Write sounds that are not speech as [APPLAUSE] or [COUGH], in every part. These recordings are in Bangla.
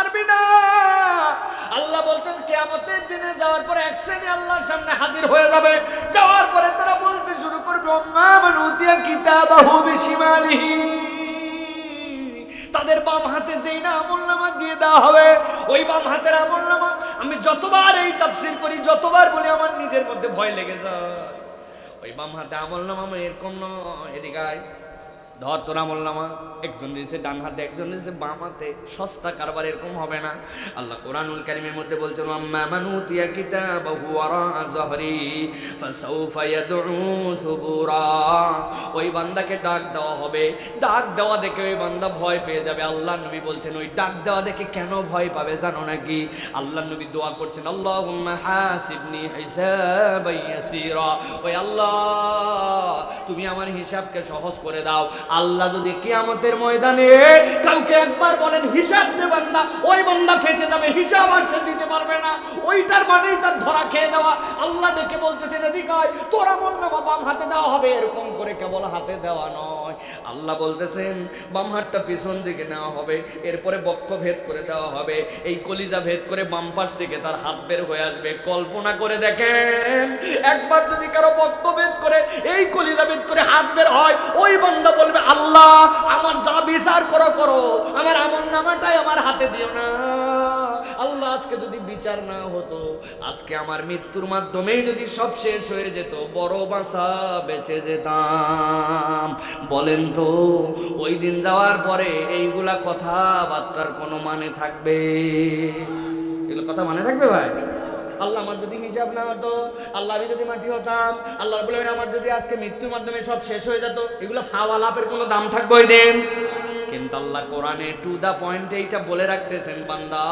পারবি না। আল্লাহ বলতেন কেয়ামতের দিনে যাওয়ার পরে এক শ্রেণি আল্লাহর সামনে হাজির হয়ে যাবে। যাওয়ার পরে তারা বলতে শুরু করবে তাদের বাম হাতে যেই না আমল নামা দিয়ে দেওয়া হবে, ওই বাম হাতের আমল নামা আমি যতবার এই তাফসির করি, যতবার বলি, আমার নিজের মধ্যে ভয় লেগে যায়। ওই বাম হাতে আমল নামা এরকম নয়। এদিকে। ধর, তোরা আমল নামা একজন দিয়েছে ডান হাতে, একজন দিয়েছে বাম হাতে, সস্তা কারবার এরকম হবে না। আল্লাহ কোরআনুল কারিমের মধ্যে বলছেন, আম্মা মানুতিয়া কিতাবাহু ওয়ারা যহরি ফাসাউফা ইয়াদউ সুবুরা। ওই বান্দাকে ডাক দেওয়া হবে। ডাক দেওয়া দেখে ওই বান্দা ভয় পেয়ে যাবে। আল্লাহ নবী বলছেন, ওই ডাক দেওয়া দেখে কেন ভয় পাবে জানো নাকি? আল্লাহ নবী দোয়া করছেন, আল্লাহুম্মা হাসিবনি হিসাবান ইয়াসীরা। ওই আল্লাহ, তুমি আমার হিসাবকে সহজ করে দাও। আল্লাহ যদি কিয়ামতের ময়দানে কাউকে একবার বলেন হিসাব দে বান্দা ওই বান্দা ফেসে যাবে হিসাব আর সে দিতে পারবে না। ওইটার মানেই তার ধরা খেয়ে যাওয়া। আল্লাহ ডেকে বলতেছেন এদিকে আয়, তোর আমল নামা বাম হাতে দেওয়া হবে। এরকম করে কেবল হাতে দেওয়া নয়। আল্লাহ বলতেছেন বাম হাতটা পিছন দিকে নেওয়া হবে এরপরে বক্ষ ভেদ করে দেওয়া হবে। এই কলিজা ভেদ করে বাম পাশ থেকে তার হাত বের হয়ে আসবে। কল্পনা করে দেখেন একবার যদি কারও বক্ষ ভেদ করে এই কলিজা ভেদ করে হাত বের হয় ওই বান্দা বলবে আল্লাহ, আমার যা বিচার করো করো। আমার আমল নামাটাই আমার হাতে দিও না। আল্লাহ, আজকে যদি বিচার না হতো, আজকে আমার মৃত্যুর মাধ্যমেই যদি সব শেষ হয়ে যেত, বড় বাসা বেঁচে যেতাম। বলেন তো, ওই দিন যাওয়ার পরে এইগুলা কথাবার্তার কোনো মানে থাকবে? এগুলো কথা মানে থাকবে ভাই? আল্লাহ আমার যদি হিসাব না হতো, আল্লাহ আমি যদি মাটি হতাম, আল্লাহ বলে আমার যদি আজকে মৃত্যুর মাধ্যমে সব শেষ হয়ে যেত, এগুলো ফাওয়া লাভের কোনো দাম থাকবে ওই দিন। কিন্তু আল্লাহ কোরআনে টু দা পয়েন্ট এইটা বলে রাখতেছেন, বান্দা,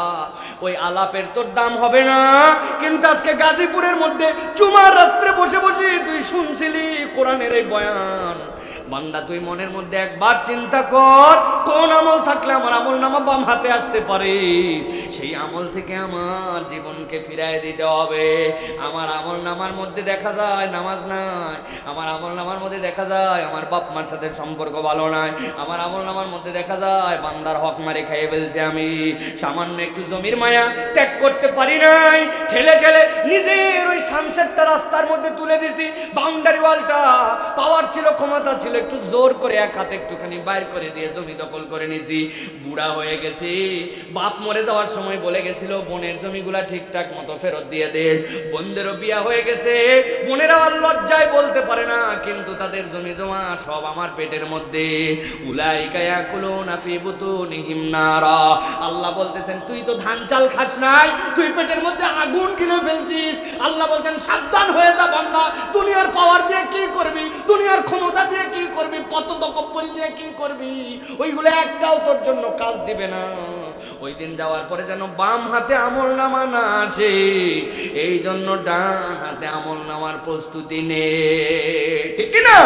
ওই আলাপের তোর দাম হবে না, কিন্তু আজকে গাজীপুরের মধ্যে চুমার রাত্রে বসে বসে তুই শুনছিলি কোরআনের এই বয়ান। বান্দা, তুই মনের মধ্যে একবার চিন্তা কর, কোন আমল থাকলে আমার আমল নামা বাম হাতে আসতে পারে। সেই আমল থেকে আমার জীবনকে ফিরায় দিতে হবে। আমার আমল নামার মধ্যে দেখা যায় নামাজ নাই, আমার আমল নামার মধ্যে দেখা যায় আমার বাপ মার সাথে সম্পর্ক ভালো নাই, আমার আমল নামার মধ্যে দেখা যায় বান্দার হক মারে খেয়ে ফেলছে আমি। সামান্য একটু জমির মায়া ত্যাগ করতে পারি নাই, ঠেলে ঠেলে নিজের ওই সানসেটটা রাস্তার মধ্যে তুলে দিছি। বাউন্ডারি ওয়ালটা পাওয়ার ছিল, ক্ষমতা ছিল একটু জোর করে এক হাতে একটুখানি বাইর করে দিয়ে জমি দখল করে নিয়েছি। বুড়া হয়ে গেছি। বাপ মরে যাওয়ার সময় বলে গেছিল, বোনের জমিগুলা ঠিকঠাক মতো ফেরত দিয়ে দে। বোনদেরও বিয়া হয়ে গেছে। বোনেরা আর লজ্জায় বলতে পারে না, কিন্তু তাদের জমি জমা সব আমার পেটের মধ্যে। উলাইকা ইয়াকুলুনা ফি বুতুনিহিম নারা। আল্লাহ বলতেছেন, তুই তো ধান চাল খাস নাই, তুই পেটের মধ্যে আগুন গিলে ফেলছিস। আল্লাহ বলছেন, সাবধান হয়ে যা বান্দা, দুনিয়ার পাওয়ার দিয়ে কি করবি? দুনিয়ার ক্ষমতা দিয়ে কি করবি পত তকব্বরি দিয়ে কি করবি? ওইগুলো একটাও তোর জন্য কাজ দিবে না। ওই দিন যাওয়ার পরে যেন বাম হাতে আমল নামা না আছে এই জন্য ডান হাতে আমল নামার প্রস্তুতি নে। ঠিক না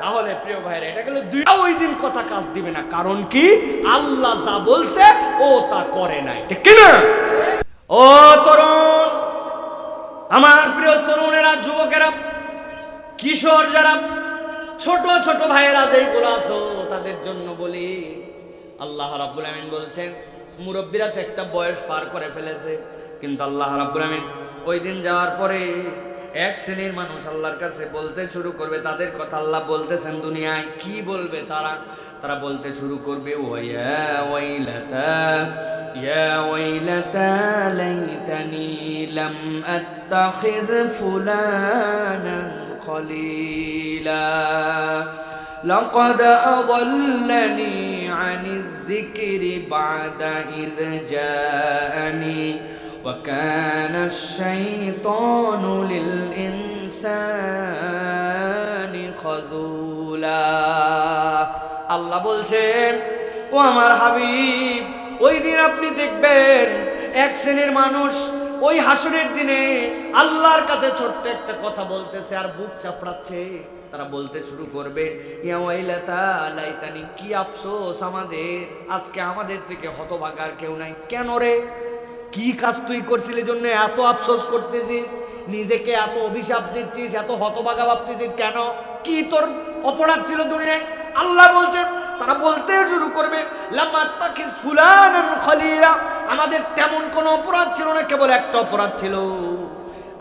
তাহলে প্রিয় ভাইরা এটা গেলে দুইটা ওই দিন কথা কাজ দিবে না। কারণ কি? আল্লাহ যা বলছে, ও তা করে নাই। ঠিক না ও তরুণ, আমার প্রিয় তরুণেরা, যুবকেরা, কিশোর যারা ছোট ছোট ভাইয়েরা যেইগুলো আছো, তাদের জন্য বলি, আল্লাহ রাব্বুল আমিন বলছেন, মুরব্বীরা তো একটা বয়স পার করে ফেলেছে, কিন্তু আল্লাহ রাব্বুল আমিন ওই দিন যাওয়ার পরে এক শ্রেণির মানুষ আল্লাহর কাছে বলতে শুরু করবে, তাদের কথা আল্লাহ বলতেছেন দুনিয়ায়, কি বলবে তারা? তারা বলতে শুরু করবে ওয়া ওয়াইলাতা ইয়া ওয়াইলাতা লাইতানি লাম আত্তাখিয ফুলানান খলিলা لقد أضلني عن الذكر بعد إذ جاءني وكان الشيطان للإنسان خذولا আল্লাহ বলছেন, ও আমার হাবিব, ওই দিন আপনি দেখবেন এক শ্রেণির মানুষ ওই হাসুরের দিনে আল্লাহর কাছে ছোট্ট একটা কথা বলতেছে আর বুক চাপড়াচ্ছে। তারা বলতে শুরু করবে লাইতানি, কি আফসোস আমাদের, আজকে আমাদের থেকে হতভাগার কেউ নাই। কেন রে? কি কাজ তুই করছিলি জন্য এত আফসোস করতেছিস? নিজেকে এত অভিশাপ দিচ্ছিস, এত হতভাগা ভাবতেছিস কেন? কি তোর অপরাধ ছিল দুনিয়ায়? আল্লাহ বলছেন, তারা বলতে শুরু করবে আমাদের তেমন কোনো অপরাধ ছিল না, কেবল একটা অপরাধ ছিল।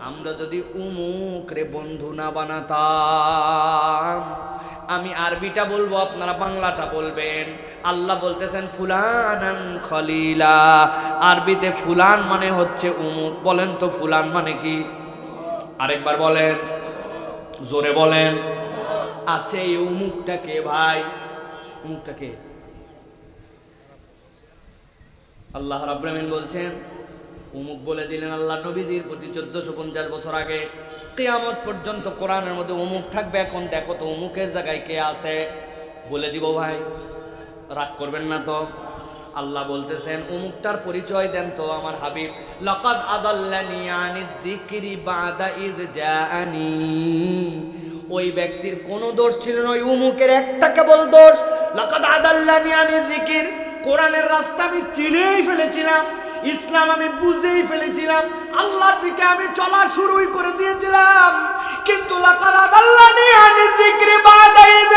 আমরা যদি উমুক রে বন্ধু না বানাতাম, আমি আরবিটা বলব, আপনারা বাংলাটা বলবেন। আল্লাহ বলতেছেন ফুলান খলিলা। আরবিতে ফুলান মানে হচ্ছে উমুক, বলেন তো ফুলান মানে কি? আরেকবার বলেন, জোরে বলেন। আচ্ছা এই উমুকটা কে ভাই। উমুকটা কে আল্লাহ রাব্রামিন বলছেন, উমুক বলে দিলেন আল্লাহ নবীজির প্রতি চোদ্দশো পঞ্চাশ বছর আগে। কেয়ামত পর্যন্ত কোরআনের মধ্যে অমুক থাকবে, এখন দেখো তো অমুকের জায়গায় কে আছে। বলে দিব ভাই, রাগ করবেন না তো। আল্লাহ বলতেছেন অমুকটার পরিচয় দেন তো আমার হাবিব। লাকাদ আদাল্লানি আনি যিকরি বাদা ইজ জাআনি। ওই ব্যক্তির কোনো দোষ ছিল না, ওই উমুকের একটা কেবল দোষ। লাকাদ আদাল্লানি আনি জিকির কোরআনের রাস্তা আমি চিনেই ফেলেছিলাম, ইসলাম আমি বুঝেই ফেলেছিলাম, আল্লাহর দিকে আমি চলা শুরুই করে দিয়েছিলাম। কিন্তু লাকাদ আদাল্লানি আনি যিকরি বাদা ইজ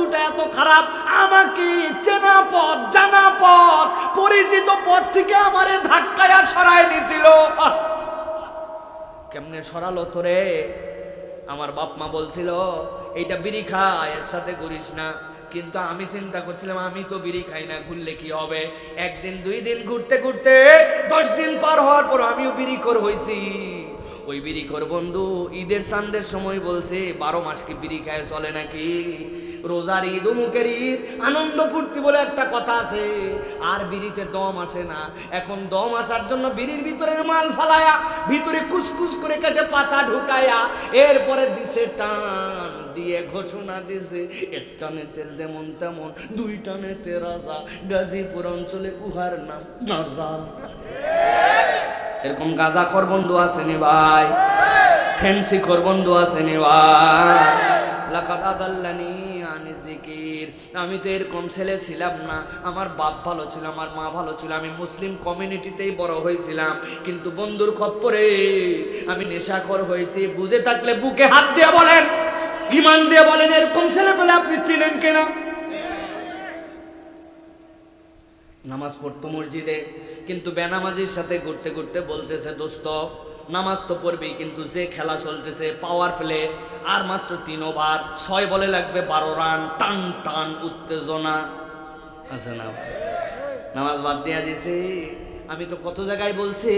বন্ধুটা এত খারাপ, আমাকে চেনা পথ, জানা পথ, পরিচিত পথ থেকে আমারে ধাক্কায়া সরাই নিয়েছিল আহ! কেমনে সরালো তোরে? আমার বাপ মা বলছিল, এইটা বিড়ি খা, এর সাথে করিস না। কিন্তু আমি চিন্তা করছিলাম, আমি তো বিড়ি খাই না, ঘুরলে কি হবে? একদিন, দুই দিন ঘুরতে ঘুরতে দশ দিন পার হওয়ার পর আমিও বিড়ি কর হয়েছি ওই বিড়ি কর বন্ধু ঈদের সান্দের সময় বলছে, বারো মাস কি বিড়ি খায় চলে নাকি? রোজার ঈদ মুখের ঈদ, আনন্দ ফুর্তি বলে একটা কথা আছে। আর বিড়িতে দম আসে না। এখন দম আসার জন্য বিড়ির ভিতরের মাল ফালায়া, ভিতরে কুসকুস করে কেটে পাতা ঢুকায়া, এরপরে দিছে টান, দিয়ে ঘোষণা দিছে এক টানেতে যেমন তেমন দুই টানেতে রাজা, গাজীপুর অঞ্চলে উহার নাম গাজা। এরকম গাজা খর বন্ধু আসেনি ভাই? ফ্যান্সি বন্ধু আসেনি ভাই? লাকাদ আদাল্লানি জিকির আমি তো এরকম ছেলে ছিলাম না। আমার বাপ ভালো ছিল, আমার মা ভালো ছিল। আমি মুসলিম কমিউনিটিতেই বড় হয়েছিলাম। কিন্তু বন্ধুর খপ্পরে আমি নেশাখর হয়েছি। বুঝে থাকলে বুকে হাত দিয়ে বলেন। ইমান দিয়ে বলেন, এরকম ছেলে পেলে আপনি চিনেন কেনা? নামাজ পড়তো মসজিদে, কিন্তু বেনামাজির সাথে ঘুরতে ঘুরতে বলতেছে, দোস্ত নামাজ তো পড়বেই, কিন্তু যে খেলা চলতেছে পাওয়ার প্লে আর মাত্র তিন ওভার ছয় বলে লাগবে বারো রান টান টান, উত্তেজনা। আছে না? নামাজ বাদ দিয়া দিছি আমি তো কত জায়গায় বলছি,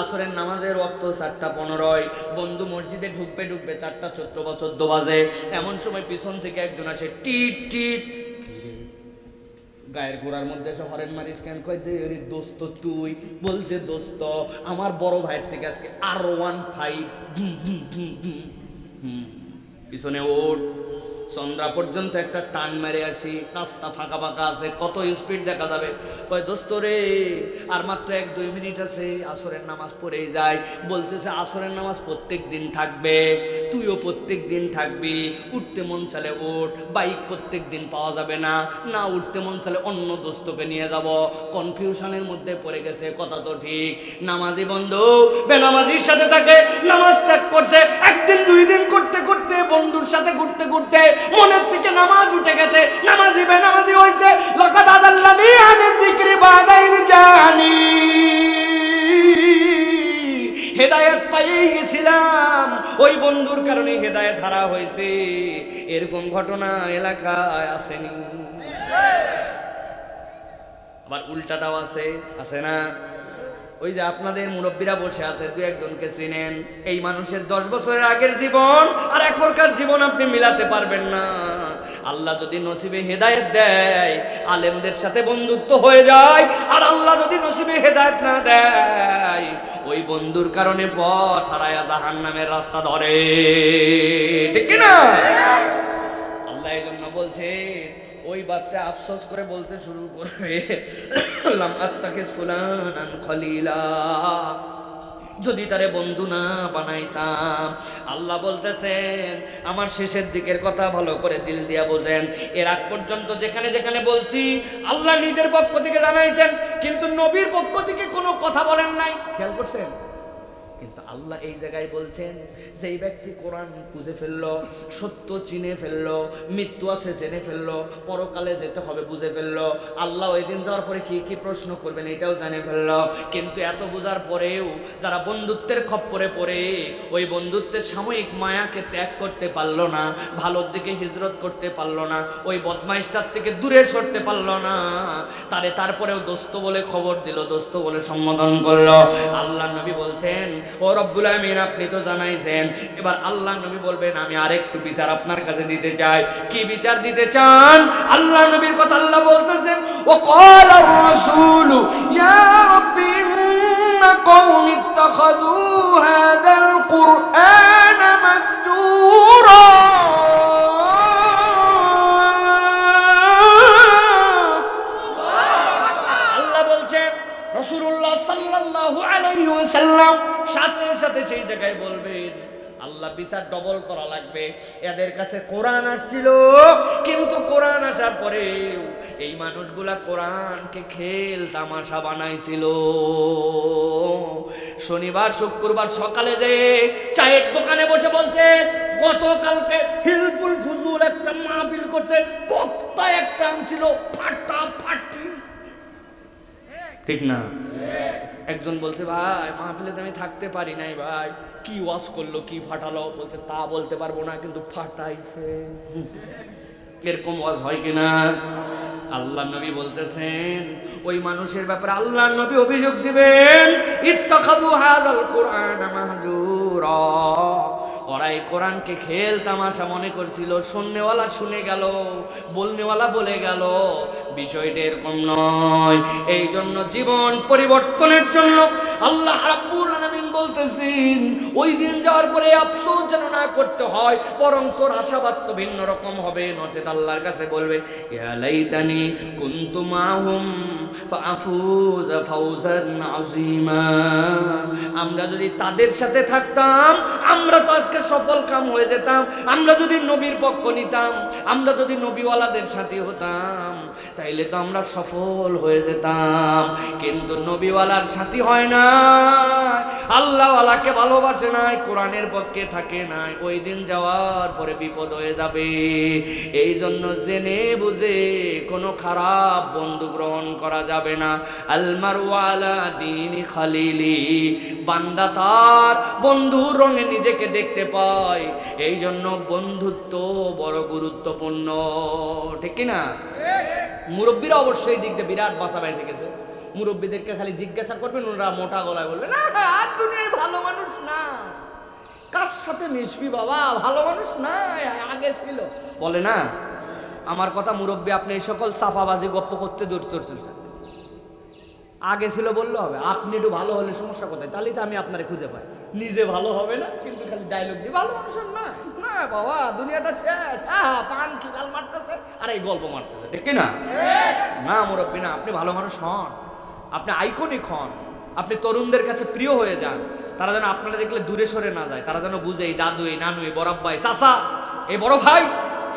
আসরের নামাজের রক্ত চারটা পনেরোয়, বন্ধু মসজিদে ঢুকবে ঢুকবে, চারটা, চোদ্দ বা চোদ্দ বাজে। এমন সময় পিছন থেকে একজন আসে, টিট টিট গায়ের গোড়ার মধ্যে এসে হরেন মারিস কেন কয় যে দোস্ত তুই, বলছে দোস্ত, আমার বড় ভাইয়ের থেকে আজকে আর ওয়ান ফাইভ পিছনে ওঠ। সন্ধ্যা পর্যন্ত একটা টান মেরে আসি, রাস্তা ফাঁকা ফাঁকা আছে, কত স্পিড দেখা যাবে। কয়, দোস্ত রে, আর মাত্র এক দুই মিনিট আছে, আসরের নামাজ পড়েই যায় বলতেছে, আসরের নামাজ প্রত্যেক দিন থাকবে, তুইও প্রত্যেক দিন থাকবি, উঠতে মন চালে ওঠ বাইক প্রত্যেক দিন পাওয়া যাবে না না উঠতে মন চালে অন্য দোস্তকে নিয়ে যাব। কনফিউশনের মধ্যে পড়ে গেছে, কথা তো ঠিক। নামাজি বন্ধু, বেনামাজির সাথে থাকে, নামাজ ত্যাগ করছে, একদিন দুই দিন করতে করতে বন্ধুর সাথে ঘুরতে ঘুরতে মনের থেকে নামাজ উঠে গেছে। নামাজি বেনামাজি হয়েছে। জিক্রি বাদাইর জানি। হেদায়েত পাইয়ে গেছিলাম। ওই বন্ধুর কারণে হেদায়েত হারা হয়েছে। এরকম ঘটনা এলাকায় আসেনি। আবার উল্টাটাও আছে আছে না? ওই যে আপনাদের মুরব্বীরা বসে আছে, দু একজনকে চিনেন। এই মানুষের দশ বছরের আগের জীবন আর এখনকার জীবন আপনি মিলাতে পারবেন না। আল্লাহ যদি নসিবে হেদায়েত দেয়, আলেমদের সাথে বন্ধুত্ব হয়ে যায়, আর আল্লাহ যদি নসিবে হেদায়েত না দেয়, ওই বন্ধুর কারণে পথ হারায়া জাহান নামের রাস্তা ধরে। ঠিক না আল্লাহ এই জন্য বলছে ওই বাপটা আফসোস করে বলতে শুরু করবে, লাম আত্তাকিস ফুলানান খলিলা। যদি তারে বন্ধু না বানাইতাম। আল্লাহ বলতেছেন, আমার শেষের দিকের কথা ভালো করে দিল দিয়া বোঝেন। এর আগ পর্যন্ত যেখানে যেখানে বলছি, আল্লাহ নিজের পক্ষ থেকে জানাইছেন, কিন্তু নবীর পক্ষ থেকে কোনো কথা বলেন নাই। খেয়াল করছেন? আল্লাহ এই জায়গায় বলছেন যে এই ব্যক্তি কোরআন বুঝে ফেলল, সত্য চিনে ফেলল, মৃত্যু আছে জেনে ফেলল, পরকালে যেতে হবে বুঝে ফেলল, আল্লাহ ওই দিন যাওয়ার পরে কি কি প্রশ্ন করবেন এটাও জানে ফেলল। কিন্তু এত বোঝার পরেও যারা বন্ধুত্বের খপ্পরে পড়ে, ওই বন্ধুত্বের সাময়িক মায়াকে ত্যাগ করতে পারল না, ভালোর দিকে হিজরত করতে পারল না, ওই বদমাইশটার থেকে দূরে সরতে পারল না। তারে তারপরেও দোস্ত বলে খবর দিল, দোস্ত বলে সম্বোধন করল। আল্লাহ নবী বলছেন, ও রব্বুল আমিন আপনি তো জানাইছেন। এবার আল্লাহ নবী বলবেন, আমি আরেকটু বিচার আপনার কাছে দিতে চাই। কি বিচার দিতে চান? আল্লাহ নবীর কথা আল্লাহ বলতেছেন, ও কল রাসূল, ইয়া রাব্বি ইন্না কওমি তাখাযু হাযাল কুরআন মাদ লাগবে এদের কাছে কোরআন আসছিল, কিন্তু কোরআন আসার পরে এই মানুষগুলা কোরআনকে খেল তামাশা বানাইছিল। শনিবার, শুক্রবার সকালে যেয়ে চায়ের দোকানে বসে বলছে, গতকালকে হিলফুল ফুজুল একটা মাহফিল করছে বক্তা একটা আনছিল ফাটা ফাটি ঠিক না? একজন বলছে ভাই মাহফিলে তো আমি থাকতে পারি নাই ভাই। কি ওয়াশ করল কি ফাটালো? বলছে তা বলতে পারব না কিন্তু ফাটাইছে। [LAUGHS] এরকম ওয়াজ হয় কিনা আল্লাহ নবী বলতেছেন ওই মানুষের ব্যাপারে আল্লাহ নবী অভিযোগ দিবেন ইত্তাখাদু হাযাল কোরআন মাহজুরা। ওরা এই কোরআনকে খেল তামাশা মনে করছিল শুননেওয়ালা শুনে গেল, বলনেওয়ালা বলে গেল। বিষয়টা এরকম নয়। এই জন্য জীবন পরিবর্তনের জন্য আল্লাহ রাব্বুল আলামিন বলতেছেন, ওই দিন যাওয়ার পরে আফসোস যেন না করতে হয়, বরং তোর আশাবাদ তো ভিন্ন রকম হবে। নচেত আল্লাহর কাছে বলবে, ইয়া লাইতানি কুনতু মাহুম ফাফুজ ফাউজান আযীমা। আমরা যদি তাদের সাথে থাকতাম, আমরা তো আজকে সফল কাম হয়ে যেতাম। আমরা যদি নবীর পক্ষ নিতাম, আমরা যদি নবীওয়ালাদের সাথে হতাম, তাইলে তো আমরা সফল হয়ে যেতাম। কিন্তু নবীওয়ালার সাথী হয় না। আল্লাহওয়ালাকে ভালোবাসে নাই, কোরআনের পক্ষে থাকে নাই। ওই দিন যাওয়ার পরে বিপদ হয়ে যাবে। এই জন্য জেনে বুঝে কোনো খারাপ বন্ধু গ্রহণ করা যাবে না। আলমারওয়ালা দিন খালিলি। বান্দা তার বন্ধুর রঙে নিজেকে দেখতে পায়। এই জন্য বন্ধুত্ব বড় গুরুত্বপূর্ণ। ঠিক কি না মুরব্বীরা অবশ্যই দিক দিয়ে বিরাট বাসা বেঁচে গেছে মুরব্বীদেরকে খালি জিজ্ঞাসা করবেন ওরা মোটা গলায় বলবে না তুমি ভালো মানুষ না। কার সাথে মিশবি বাবা? ভালো মানুষ না আগে ছিল। বলে না। আমার কথা মুরব্বী, আপনি এই সকল সাফাবাজি গপ্প করতে দূর চলছেন আগে ছিল বললে হবে, আপনি একটু ভালো হলে সমস্যা কোথায়? তাহলেই তো আমি আপনারে খুঁজে পাই। নিজে ভালো হবে না, কিন্তু খালি ডায়লগ দিয়ে, ভালো মানুষের না। না বাবা, দুনিয়াটা শেষ। হ্যাঁ পান খিদাল মারতেছে? আর এই গল্প মারতেছে, ঠিক না না মুরব্বী, না, আপনি ভালো মানুষ হন। আপনি আইকনিক হন। আপনি তরুণদের কাছে প্রিয় হয়ে যান। তারা যেন আপনারা দেখলে দূরে সরে না যায়। তারা যেন বুঝে, এই দাদু, এই নানু, এই বরাব্বাই চাচা, এই বড় ভাই,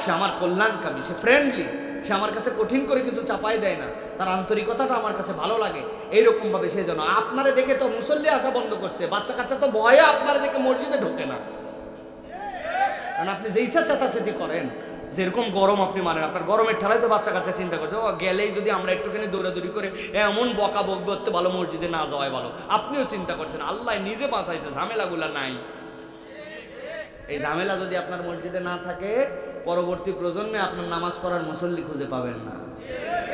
সে আমার কল্যাণকামী, সে ফ্রেন্ডলি সে আমার কাছে কঠিন করে কিছু চাপাই দেয় না। তার আন্তরিকতাটা আমার কাছে ভালো লাগে। এইরকম ভাবে সে যেন আপনারে দেখে তো মুসল্লি আসা বন্ধ করছে। বাচ্চা কাচ্চা তো ভয়ে আপনারা দেখে মসজিদে ঢোকে না। কারণ আপনি যে যেই চেঁচাচেঁচি করেন, যেরকম গরম আপনি মানেন, আপনার গরমের ঠেলায় তো বাচ্চা কাচ্চা চিন্তা করছে, ও, গেলেই যদি আমরা একটুখানি দৌড়াদৌড়ি করে এমন বকা বক করতে ভালো মসজিদে না যাওয়াই ভালো। আপনিও চিন্তা করছেন, আল্লাহ নিজে বাঁচাইছে, ঝামেলাগুলা নাই। এই ঝামেলা যদি আপনার মসজিদে না থাকে পরবর্তী প্রজন্মে আপনার নামাজ পড়ার মুসল্লি খুঁজে পাবেন না।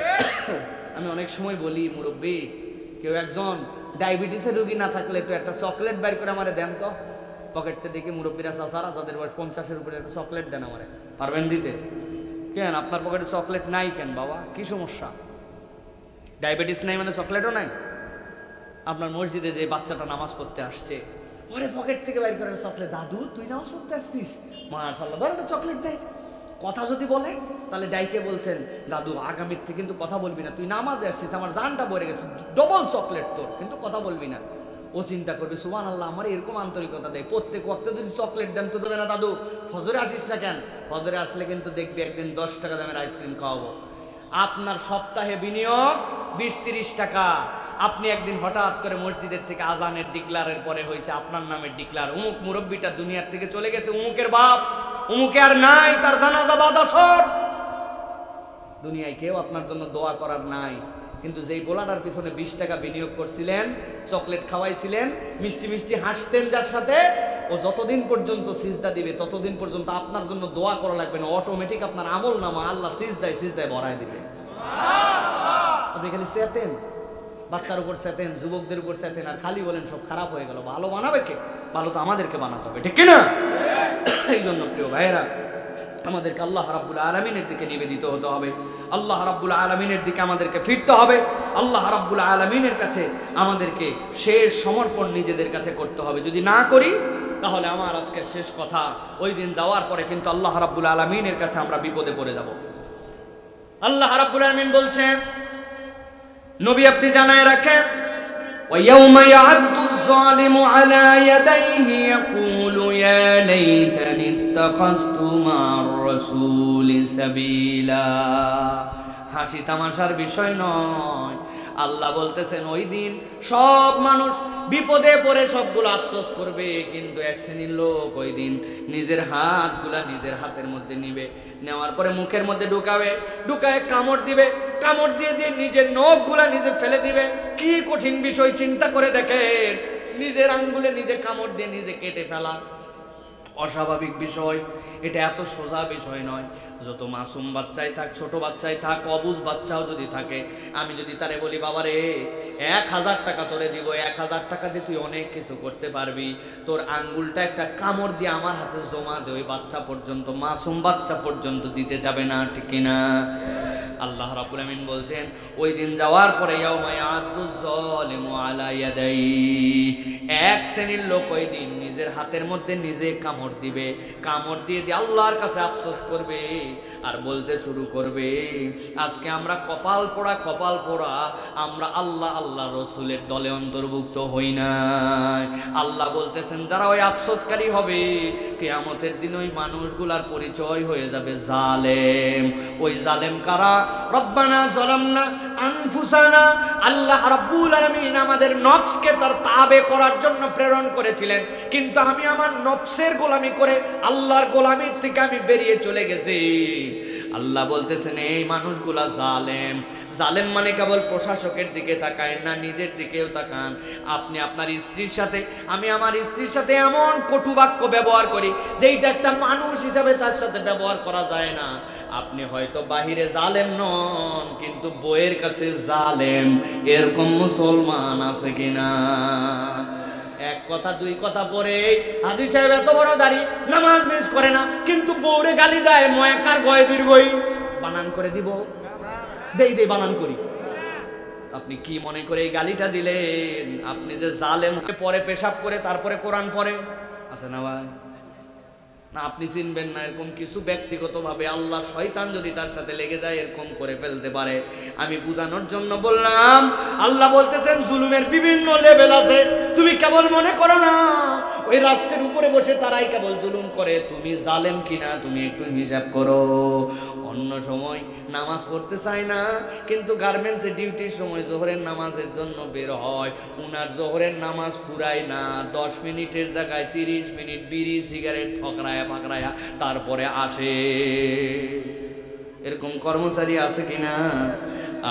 [COUGHS] আমি অনেক সময় বলি মুরব্বী কেউ একজন ডায়াবেটিসের রুগী না থাকলে একটু একটা চকলেট বের করে আমারে দেন তো। পকেটতে দেখি মুরব্বীরা চাষারা যাদের বয়স পঞ্চাশের উপরে একটা চকলেট দেন আমারে। পারবেন দিতে? কেন? আপনার পকেটে চকলেট নাই কেন বাবা? কি সমস্যা? ডায়াবেটিস নাই মানে চকলেটও নাই? আপনার মসজিদে যে বাচ্চাটা নামাজ পড়তে আসছে পরে পকেট থেকে বাইর করে চকলেট দাদু তুই নামাজ পড়তে আসছিস মাশাল্লাহ ধরেন চকলেট নেই। কথা যদি বলে, তাহলে ডাইকে বলছেন, দাদু, আগামীর থেকে কিন্তু কথা বলবি না, তুই নামাজে আসছিস, আমার জানটা পড়ে গেছে ডবল চকলেট তোর, কিন্তু কথা বলবি না। ও চিন্তা করবে সুবান আল্লাহ আমার এরকম আন্তরিকতা দেয়, প্রত্যেক ওয়াক্তে যদি চকলেট দেন তো দেবে না, দাদু, ফজরে আসিস না কেন? ফজরে আসলে কিন্তু দেখবি একদিন দশ টাকা দামের আইসক্রিম খাওয়াবো। আপনার সপ্তাহে বিনিয়োগ বিশ তিরিশ টাকা। আপনি একদিন হঠাৎ করে মসজিদের থেকে আজানের ডিক্লারের পরে হয়েছে আপনার নামের ডিক্লার উমুক মুরব্বীটা দুনিয়ার থেকে চলে গেছে, উমুকের বাপ। উমুকে আর নাই, তার জানাজা বাদ আসর। দুনিয়ায় কেউ আপনার জন্য দোয়া করার নাই, কিন্তু যেই বোলাটার পিছনে বিশ টাকা বিনিয়োগ করছিলেন, চকলেট খাওয়াইছিলেন, মিষ্টি মিষ্টি হাসতেন যার সাথে, ও যতদিন পর্যন্ত সিজদা দিবে, ততদিন পর্যন্ত আপনার জন্য দোয়া করা লাগবে না অটোমেটিক আপনার আমল নামা আল্লাহ সিজদায় সিজদায় ভরায় দিবে। আপনি খালি সেতেন বাচ্চার উপর সেতেন, যুবকদের উপর সেতেন, আর খালি বলেন, সব খারাপ হয়ে গেল। ভালো বানাবে কে? ভালো তো আমাদেরকে বানাতে হবে, ঠিক কিনা? এই জন্য প্রিয় ভাইয়েরা, আমাদেরকে আল্লাহ রাব্বুল আলমিনের দিকে নিবেদিত হতে হবে। আল্লাহ রাব্বুল আলমিনের দিকে আমাদেরকে ফিরতে হবে। আল্লাহ রাব্বুল আলমিনের কাছে আমাদেরকে শেষ সমর্পণ নিজেদের কাছে করতে হবে। যদি না করি, তাহলে আমার আজকের শেষ কথা, ওই দিন যাওয়ার পরে কিন্তু আল্লাহ রাব্বুল আলমিনের কাছে আমরা বিপদে পড়ে যাব। আল্লাহ রাব্বুল আলমিন বলছেন নবী আপনি জানায় রাখেন ويوم يعد الظالم على يديه يقول يا ليتني اتخذت مع الرسول سبيلا হাসি তামাশার বিষয় নয় আল্লাহ বলতেছেন ওই দিন সব মানুষ বিপদে পড়ে সবগুলো আফসোস করবে কিন্তু এক শ্রেণীর লোক ওই দিন নিজের হাতগুলা নিজের হাতের মধ্যে নিবে নেওয়ার পরে মুখের মধ্যে ঢুকাবে ঢুকায় কামড় দিবে কামড় দিয়ে দিয়ে নিজের নখগুলা নিজে ফেলে দিবে কি কঠিন বিষয়, চিন্তা করে দেখেন। নিজের আঙ্গুলে নিজে কামড় দিয়ে নিজে কেটে ফেলা। অস্বাভাবিক বিষয়, এটা এত সোজা বিষয় নয়। যত মাসুম বাচ্চাই থাক, ছোট বাচ্চাই থাক, অবুজ বাচ্চাও যদি থাকে, আমি যদি তারে বলি বাবা রে এক হাজার টাকা তোরে দিব, এক হাজার টাকা দিয়ে তুই অনেক কিছু করতে পারবি। তোর আঙ্গুলটা একটা কামড় দিয়ে আমার হাতে জমা দে, ওই বাচ্চা পর্যন্ত, মাসুম বাচ্চা পর্যন্ত দিতে যাবে না, ঠিক কিনা আল্লাহ রাব্বুল আমিন বলছেন, ওই দিন যাওয়ার পরে এক শ্রেণির লোক ওই দিন নিজের হাতের মধ্যে নিজে কামড় দিবে। কামড় দিয়ে দিয়ে আল্লাহর কাছে আফসোস করবে। আর বলতে শুরু করবে, আজকে আমরা কপাল পোড়া কপাল পোড়া, আমরা আল্লাহ আল্লাহ রসুলের দলে অন্তর্ভুক্ত হই নাই। আল্লাহ বলতেছেন, যারা ওই আফসোসকারী হবে, কেয়ামতের দিন ওই মানুষগুলার পরিচয় হয়ে যাবে জালেম। ওই জালেম কারা? রব্বানা জলামনা আনফুসানা, আল্লাহ রাব্বুল আলামিন আমাদের নফসকে তার তাবে করার জন্য প্রেরণ করেছিলেন। কিন্তু আমি আমার নফসের গোলামি করে আল্লাহর গোলামির থেকে আমি বেরিয়ে চলে গেছি। আল্লাহ বলতেছেন, এই মানুষগুলা জালেম। জালেম মানে কেবল প্রশাসকের দিকে তাকায় না, নিজের দিকেও তাকান। আপনি আপনার স্ত্রীর সাথে, আমি আমার স্ত্রীর সাথে এমন কটু বাক্য ব্যবহার করি, যেইটা একটা মানুষ হিসাবে তার সাথে ব্যবহার করা যায় না। আপনি হয়তো বাহিরে জালেম নন, কিন্তু বইয়ের কাছে জালেম। এরকম মুসলমান আছে কিনা? কথা, দুই কথা পরে। হাদি সাহেব এত বড় দাড়ি, নামাজ মিস করে না, কিন্তু বউরে গালি দেয় ময়াকার গয় দীর্ঘই বানান করে দিব। দেই দেই, বানান করি। আপনি কি মনে করে এই গালিটা দিলেন? আপনি যে জালে মুখে পরে পেশাব করে, তারপরে কোরআন পরে আছে না ভাই না, আপনি চিনবেন না, এরকম কিছু ব্যক্তিগতভাবে আল্লাহ শয়তান যদি তার সাথে লেগে যায়, এরকম করে ফেলতে পারে। আমি বুঝানোর জন্য বললাম, আল্লাহ বলতেছেন, জুলুমের বিভিন্ন লেভেল আছে। তুমি কেবল মনে করো না। ওই রাষ্ট্রের উপরে বসে তারাই কেবল জুলুম করে। তুমি জালেম কিনা, তুমি একটু হিসাব করো। অন্য সময় নামাজ পড়তে চায় না, কিন্তু গার্মেন্টসে ডিউটির সময় জোহরের নামাজের জন্য বের হয়। উনার জোহরের নামাজ ফুরায় না, দশ মিনিটের জায়গায় তিরিশ মিনিট বিড়ি, সিগারেট ফকরায়া ফাকরায়া তারপরে আসে। এরকম কর্মচারী আছে কিনা?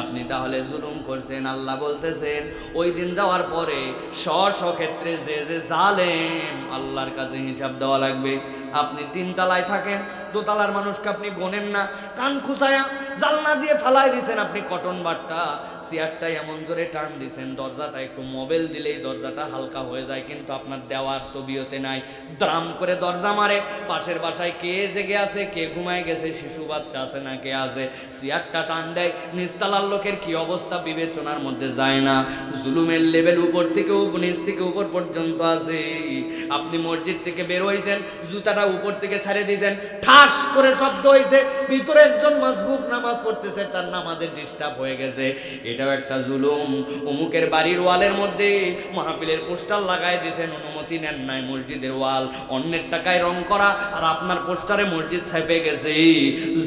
আপনি তাহলে জুলুম করছেন, আল্লাহ বলতেছেন, ওই দিন যাওয়ার পরে স্ব ক্ষেত্রে যে যে জালেম, আল্লাহর কাছে হিসাব দেওয়া লাগবে। আপনি তিন তালায় থাকেন, দোতলার মানুষকে আপনি গোনেন না, কান খুসায়া জালনা দিয়ে ফালাই দিছেন আপনি কটন বাটটা, চেয়ারটা এমন জোরে টান দিছেন, দরজাটা একটু মোবাইল দিলেই দরজাটা হালকা হয়ে যায়, কিন্তু আপনার দেওয়ার তো বিয়তে নাই। দ্রাম করে দরজা মারে, পাশের বাসায় কে জেগে আছে, কে ঘুমায় গেছে, শিশু বাচ্চা আছে না কে আছে, চেয়ারটা টান দেয়, নিচতলা মহল্লার লোকের কি অবস্থা বিবেচনার মধ্যে যায় না। জুলুমের লেভেল উপর থেকে নিচ থেকে উপর পর্যন্ত আছে। আপনি মসজিদ থেকে বের হয়েছেন জুতাটা উপর থেকে ছাড়িয়ে দিয়েছেন, ঠাস করে শব্দ হয়েছে ভিতরে একজন মাসবুক নামাজ পড়তেছে, তার নামাজের ডিস্টার্ব হয়ে গেছে। এটাও একটা জুলুম। অমুকের বাড়ির ওয়ালের মধ্যে মাহফিলের পোস্টার লাগাই দিয়েছেন, অনুমতি নেন নাই মসজিদের ওয়াল। অন্যের টাকায় রং করা, আর আপনার পোস্টারে মসজিদ ছাপে গেছে।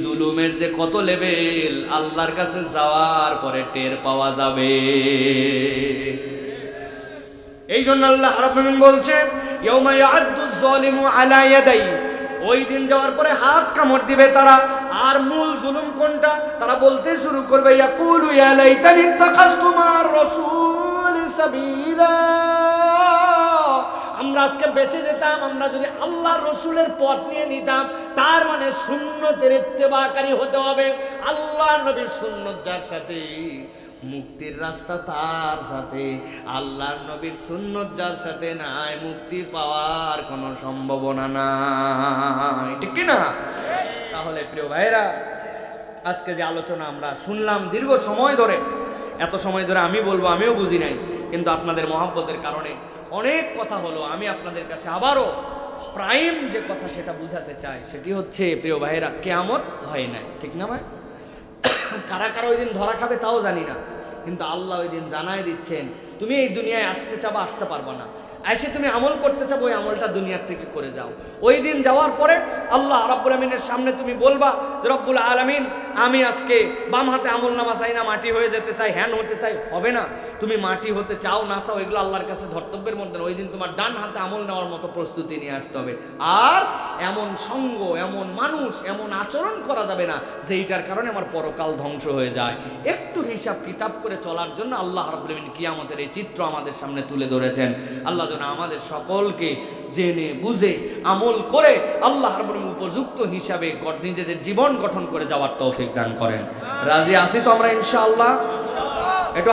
জুলুমের যে কত লেভেল আল্লাহর কাছে যাওয়ার পরে টের পাওয়া যাবে। এই জন্য আল্লাহ রাব্বুল বলছেন ওই দিন যাওয়ার পরে হাত কামড় দিবে তারা। আর মূল জুলুম কোনটা? তারা বলতে শুরু করবে, ইয়াকুলু ইয়া লাইতানি ইত্তাখাযতু মা'আর রাসূল সাবিলা। আমরা আজকে বেঁচে যেতাম, আমরা যদি আল্লাহ রসুলের পথ নিয়ে নিতাম, তার মানে সুন্নতের ইত্তেবাকারী হতে হবে। আল্লাহ নবীর সুন্নত যার সাথে, মুক্তির রাস্তা তার সাথে। আল্লাহর নবীর সুন্নত যার সাথে নাই, মুক্তি পাওয়ার কোনো সম্ভাবনা নাই। ঠিক না? তাহলে প্রিয় ভাইরা আজকে যে আলোচনা আমরা শুনলাম দীর্ঘ সময় ধরে, এত সময় ধরে আমি বলব, আমিও বুঝি নাই, কিন্তু আপনাদের মহাব্বতের কারণে অনেক কথা হলো, আমি আপনাদের কাছে আবারও প্রাইম যে কথা সেটা বুঝাতে চাই, সেটি হচ্ছে, প্রিয় ভাইয়েরা, কেয়ামত হয় নাই, ঠিক না ভাই? [COUGHS] কারা কারা ওই দিন ধরা খাবে তাও জানি না, কিন্তু আল্লাহ ওই দিন জানাই দিচ্ছেন, তুমি এই দুনিয়ায় আসতে চাবা, আসতে পারবা না। এসে তুমি আমল করতে চাবো ওই আমলটা দুনিয়ার থেকে করে যাও। ওই দিন যাওয়ার পরে আল্লাহ রব্বুল আলমিনের সামনে তুমি বলবা, রব্বুল আলমিন, আমি আজকে বাম হাতে আমল নামা চাই না, মাটি হয়ে যেতে চাই, হ্যান হতে চাই, হবে না। তুমি মাটি হতে চাও না চাও, এগুলো আল্লাহর কাছে ধর্তব্যের মধ্যে ওই দিন তোমার ডান হাতে আমল নেওয়ার মতো প্রস্তুতি নিয়ে আসতে হবে। আর এমন সঙ্গ, এমন মানুষ, এমন আচরণ করা যাবে না যে এইটার কারণে আমার পরকাল ধ্বংস হয়ে যায়। একটু হিসাব কিতাব করে চলার জন্য আল্লাহ রবীন্দিন কিয়ামতের এই চিত্র আমাদের সামনে তুলে ধরেছেন। আল্লাহ যেন আমাদের সকলকে জেনে, বুঝে, আমল করে আল্লাহ উপযুক্ত হিসাবে নিজেদের জীবন গঠন করে যাওয়ার তৌফিক দান করেন। রাজি আসি তো আমরা ইনশাআল্লাহ?